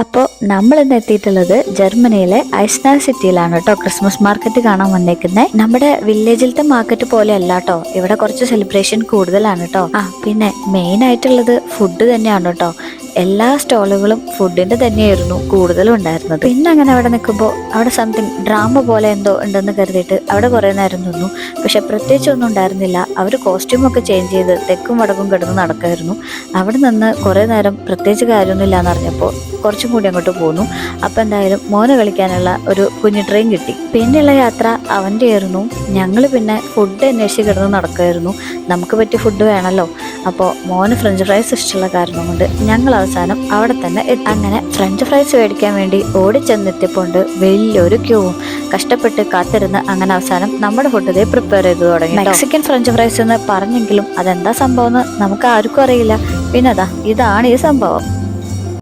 അപ്പോൾ നമ്മൾ ഇന്ന് എത്തിയിട്ടുള്ളത് ജർമ്മനിയിലെ ഐസ്നാ സിറ്റിയിലാണ് കേട്ടോ. ക്രിസ്മസ് മാർക്കറ്റ് കാണാൻ വന്നേക്കുന്നത് നമ്മുടെ വില്ലേജിലത്തെ മാർക്കറ്റ് പോലെ അല്ല കേട്ടോ. ഇവിടെ കുറച്ച് സെലിബ്രേഷൻ കൂടുതലാണ് കേട്ടോ. ആ പിന്നെ മെയിൻ ആയിട്ടുള്ളത് ഫുഡ് തന്നെയാണ് കേട്ടോ. എല്ലാ സ്റ്റോളുകളും ഫുഡിന്റെ തന്നെയായിരുന്നു കൂടുതലും ഉണ്ടായിരുന്നത്. പിന്നെ അങ്ങനെ അവിടെ നിൽക്കുമ്പോൾ അവിടെ സംതിങ് ഡ്രാമ പോലെ എന്തോ ഉണ്ടെന്ന് കരുതിയിട്ട് അവിടെ കുറേ നേരം നിന്നു. പക്ഷെ പ്രത്യേകിച്ച് ഒന്നും ഉണ്ടായിരുന്നില്ല. അവർ കോസ്റ്റ്യൂമൊക്കെ ചേഞ്ച് ചെയ്ത് തെക്കും വടക്കും കിടന്ന് നടക്കായിരുന്നു. അവിടെ നിന്ന് കുറേ നേരം പ്രത്യേകിച്ച് കാര്യമൊന്നുമില്ല എന്ന് അറിഞ്ഞപ്പോൾ കുറച്ചും കൂടി അങ്ങോട്ട് പോന്നു. അപ്പം എന്തായാലും മോനെ കളിക്കാനുള്ള ഒരു കുഞ്ഞു ട്രെയിൻ കിട്ടി. പിന്നെയുള്ള യാത്ര അവന്റെ ആയിരുന്നു ഞങ്ങൾ പിന്നെ ഫുഡ് അന്വേഷിച്ച് കിടന്ന് നടക്കുമായിരുന്നു നമുക്ക് പറ്റിയ ഫുഡ് വേണമല്ലോ അപ്പോൾ മോന് ഫ്രഞ്ച് ഫ്രൈസ് ഇഷ്ടമുള്ള കാരണം കൊണ്ട് ഞങ്ങൾ അവസാനം അവിടെ തന്നെ അങ്ങനെ ഫ്രഞ്ച് ഫ്രൈസ് മേടിക്കാൻ വേണ്ടി ഓടിച്ചെന്നെത്തിയപ്പോണ്ട് വലിയൊരു ക്യൂവും കഷ്ടപ്പെട്ട് കാത്തിരുന്ന് അങ്ങനെ അവസാനം നമ്മുടെ ഫുഡ് ഇതേ പ്രിപ്പയർ ചെയ്ത് തുടങ്ങി മെക്സിക്കൻ ഫ്രഞ്ച് ഫ്രൈസ് എന്ന് പറഞ്ഞെങ്കിലും അതെന്താ സംഭവം എന്ന് നമുക്ക് ആർക്കും അറിയില്ല. പിന്നെ അതാ ഇതാണ് ഈ സംഭവം.